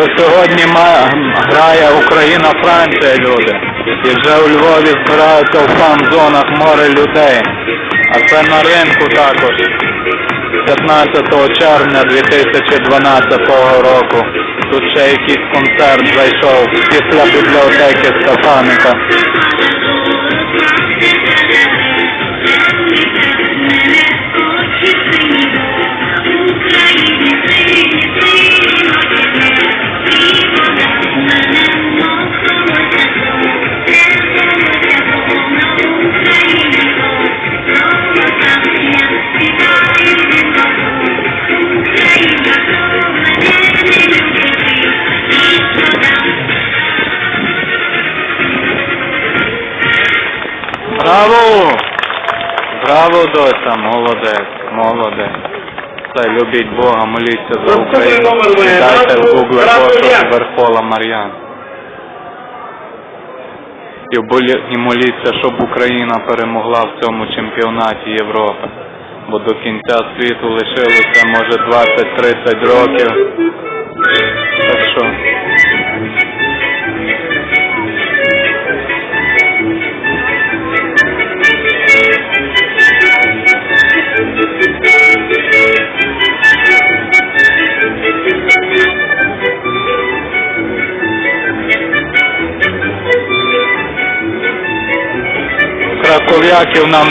То сьогодні ма- грає Україна-Франція, люди. І вже у Львові збираються в фан-зонах море людей. А це на ринку також. 15 червня 2012 року. Тут ще якийсь концерт зайшов після бібліотеки Стефаника. Браво! Браво, доця, молодець, молодець. Все, любіть Бога, моліться за Україну. Дайте в Google пошук Верхола Мар'ян. І моліться, щоб Україна перемогла в цьому чемпіонаті Європи. Бо до кінця світу лишилося, може, 20-30 років. Краков'яків нам не